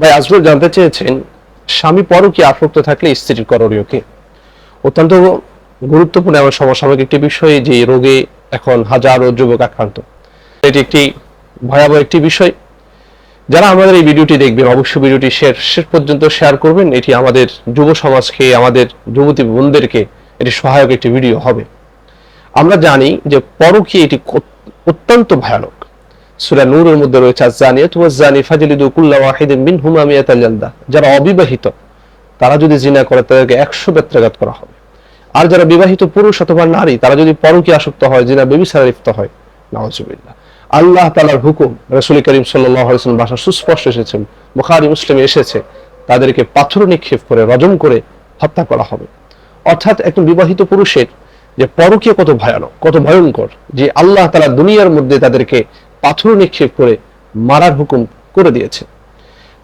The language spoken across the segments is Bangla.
ভাই, আজরুল জানতে চেয়েছেন, স্বামী পরকীয়া আসক্ত থাকলে স্ত্রীর করণীয় কি? অত্যন্ত গুরুত্বপূর্ণ এবং সমসাময়িক একটি বিষয় যে রোগে এখন হাজারো যুবক আক্রান্ত। এটি একটি ভয়াবহ একটি বিষয়। যারা আমাদের এই ভিডিওটি দেখবেন, অবশ্যই ভিডিওটি শেয়ার শেষ পর্যন্ত শেয়ার করবেন। এটি আমাদের যুব সমাজকে, আমাদের যুবতী বোনদেরকে এটি সহায়ক একটি ভিডিও হবে। আমরা জানি যে পরকীয়া এটি অত্যন্ত ভয়ানক। সূরা নূরের মধ্যে রয়েছে আজানিয়াত ওয়া জানি ফাজলিদু কুল্লা ওয়াহিদিন মিনহুমা মিয়াতাল জালদা। যারা অবিবাহিত, তারা যদি জিনা করে, তাদেরকে 100 বেত্রাঘাত করা হবে। আর যারা বিবাহিত পুরুষ অথবা নারী, তারা যদি আসক্ত হয়, জিনা লিপ্ত হয় আল্লাহ হুকুম করিম সুস্পষ্ট এসেছে, তাদেরকে পাথর নিক্ষেপ করে, রজম করে হত্যা করা হবে। অর্থাৎ একজন বিবাহিত পুরুষের যে পরকীয়া কত ভয়ানক, কত ভয়ঙ্কর, যে আল্লাহ তালা দুনিয়ার মধ্যে তাদেরকে পাথর নিক্ষেপ করে মারার হুকুম করে দিয়েছে।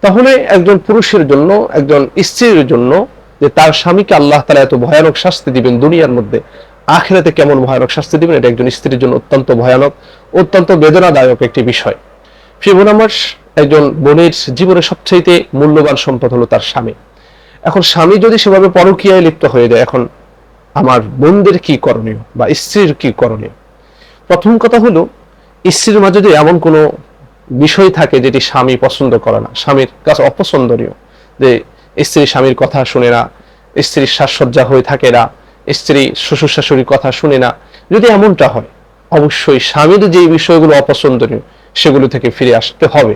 তাহলে একজন পুরুষের জন্য, একজন স্ত্রীর জন্য যে তার স্বামীকে আল্লাহ তালা এত ভয়ানক শাস্তি দিবেন দুনিয়ার মধ্যে, আখেরাতে কেমন ভয়ানক শাস্তি দিবেন? এটা একজন স্ত্রীর জন্য অত্যন্ত ভয়ানক, অত্যন্ত বেদনাদায়ক একটি বিষয়। ফিবন একজন বোনের জীবনের সবচাইতে মূল্যবান সম্পদ হলো তার স্বামী। এখন স্বামী যদি সেভাবে পরকীয়ায় লিপ্ত হয়ে যায়, এখন আমার বোনদের কি করণীয় বা স্ত্রীর কি করণীয়? প্রথম কথা হলো স্ত্রীর মাঝে যদি এমন কোনো বিষয় থাকে যেটি স্বামী পছন্দ করে না, স্বামীর কাছে অপছন্দনীয়, যে স্ত্রী স্বামীর কথা শুনে না, স্ত্রীর সাজসজ্জা হয়ে থাকে না, স্ত্রী শ্বশুর শাশুড়ির কথা শুনে না, যদি এমনটা হয়, অবশ্যই স্বামীর যে বিষয়গুলো অপছন্দনীয়, সেগুলো থেকে ফিরে আসতে হবে।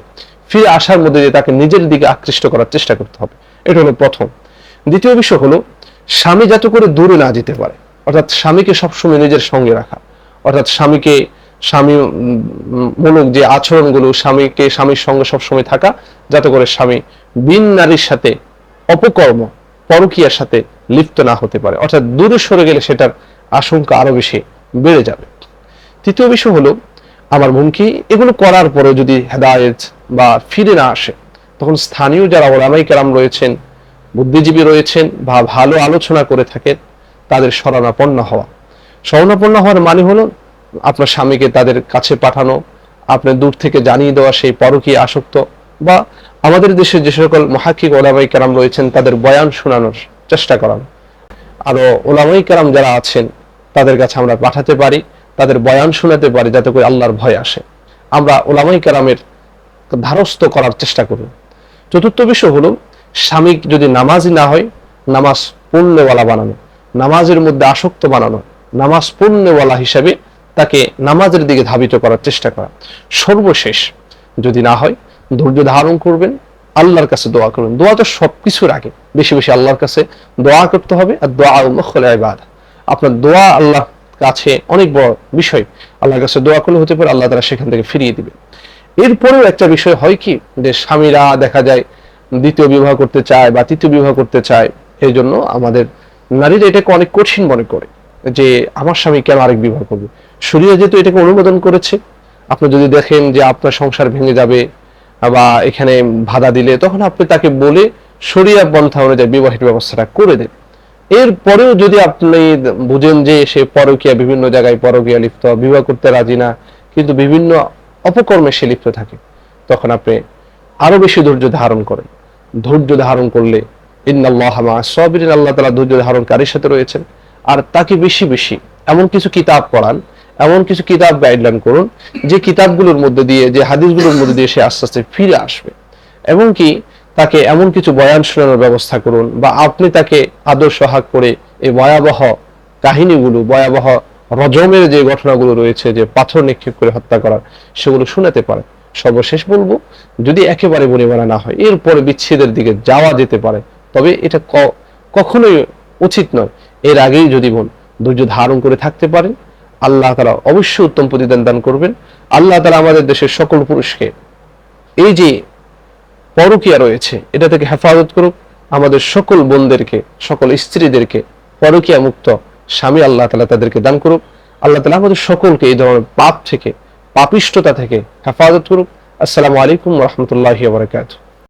ফিরে আসার মধ্যে দিয়ে তাকে নিজের দিকে আকৃষ্ট করার চেষ্টা করতে হবে। এটা হলো প্রথম। দ্বিতীয় বিষয় হলো, স্বামী যাতে করে দূরে না যেতে পারে, অর্থাৎ স্বামীকে সবসময় নিজের সঙ্গে রাখা, অর্থাৎ স্বামীকে স্বামী মূলক যে আচরণগুলো স্বামীকে, স্বামীর সঙ্গে সবসময় থাকা, যাতে করে স্বামী বিন নারীর সাথে অপকর্ম, পরকীয়ার সাথে লিপ্ত না হতে পারে। অর্থাৎ দূরে সরে গেলে সেটার আশঙ্কা আরও বেশি বেড়ে যাবে। তৃতীয় বিষয় হলো, আমার বোনকে এগুলো করার পরে যদি হেদায়েত বা ফিরে না আসে, তখন স্থানীয় যারা ওলামাই কেরাম রয়েছেন, বুদ্ধিজীবী রয়েছেন বা ভালো আলোচনা করে থাকেন, তাদের শরণাপন্ন হওয়া। শরণাপন্ন হওয়ার মানে হলো আপনার স্বামীকে তাদের কাছে পাঠানো, আপনার দূর থেকে জানিয়ে দেওয়া সেই পরকীয় আসক্ত, বা আমাদের দেশে যে সকল মহাকিক ওলামাই কেরাম রয়েছেন, তাদের বয়ান শোনানোর চেষ্টা করানো। আরও ওলামাই কেরাম যারা আছেন, তাদের কাছে আমরা পাঠাতে পারি, তাদের বয়ান শোনাতে পারি, যাতে করে আল্লাহর ভয় আসে। আমরা ওলামাই কেরামের ধারস্থ করার চেষ্টা করব চতুর্থ বিষয় হলো, স্বামী যদি নামাজই না হয়, নামাজ পুণ্যওয়ালা বানানো, নামাজের মধ্যে আসক্ত বানানো, নামাজ পুণ্যওয়ালা হিসাবে তাকে নামাজের দিকে ধাবিত করার চেষ্টা করা। সর্বশেষ যদি না হয়, ধৈর্য ধারণ করবেন, আল্লাহর কাছে দোয়া করবেন। দোয়া তো সবকিছুর আগে। বেশি বেশি আল্লাহর কাছে দোয়া করতে হবে আর দোয়া মুখল আপনার দোয়া আল্লাহ কাছে অনেক বড় বিষয়। আল্লাহর কাছে দোয়া করলে হতে পারে আল্লাহ তারা সেখান থেকে ফিরিয়ে দিবে এরপরেও একটা বিষয় হয় কি? যে স্বামীরা দেখা যায় দ্বিতীয় বিবাহ করতে চায় বা তৃতীয় বিবাহ করতে চায়, এই জন্য আমাদের নারীরা এটাকে অনেক কঠিন মনে করে যে আমার স্বামী কেন আরেক বিবাহ করবে? শরীরে যেহেতু এটাকে অনুমোদন করেছে, আপনি যদি দেখেন যে আপনার সংসার ভেঙে যাবে বা এখানে বাধা দিলে, তখন আপনি তাকে বলে শরিয়া পন্থা অনুযায়ী বিবাহের ব্যবস্থাটা করে দেন। এরপরেও যদি আপনি বুঝেন যে সে পরকীয়া, বিভিন্ন জায়গায় পরকীয়া লিপ্ত, বিবাহ করতে রাজি না, কিন্তু বিভিন্ন অপকর্মে সে লিপ্ত থাকে, তখন আপনি আরও বেশি ধৈর্য ধারণ করেন। ধৈর্য ধারণ করলে ইন্নাল্লাহ মা সাবিরিন আল্লাহ তাআলা ধৈর্য ধারণকারীর সাথে রয়েছেন। আর তাকে বেশি বেশি এমন কিছু কিতাব পড়ান এমন কিছু কিতাব গাইডলাইন করুন, যে কিতাবগুলোর মধ্যে দিয়ে, যে হাদিসগুলোর মধ্যে দিয়ে সে আস্তে আস্তে ফিরে আসবে। এবং কি তাকে এমন কিছু বয়ান শোনানোর ব্যবস্থা করুন, বা আপনি তাকে আদর্শ হাক করে এই ভয়াবহ কাহিনীগুলো, ভয়াবহ রজমের যে ঘটনাগুলো রয়েছে, যে পাথর নিক্ষেপ করে হত্যা করার, সেগুলো শোনাতে পারে। সর্বশেষ বলব, যদি একেবারে বনিমানা না হয়, এরপরে বিচ্ছেদের দিকে যাওয়া যেতে পারে, তবে এটা কখনোই উচিত নয়। এর আগেই যদি বোন ধৈর্য ধারণ করে থাকতে পারেন। আল্লাহ তালা অবশ্যই উত্তম প্রতিদান দান করবেন। আল্লাহ তালা আমাদের দেশের সকল পুরুষকে এই যে পরকীয়া রয়েছে, এটা থেকে হেফাজত করুক। আমাদের সকল বোনদেরকে, সকল স্ত্রীদেরকে পরকীয়া মুক্ত স্বামী আল্লাহ তালা তাদেরকে দান করুক। আল্লাহ তালা আমাদের সকলকে এই ধরনের পাপ থেকে পাপিষ্টতা থেকে হেফাজত করুক। আসসালামু আলাইকুম রহমতুল্লাহ বারকাতুহ।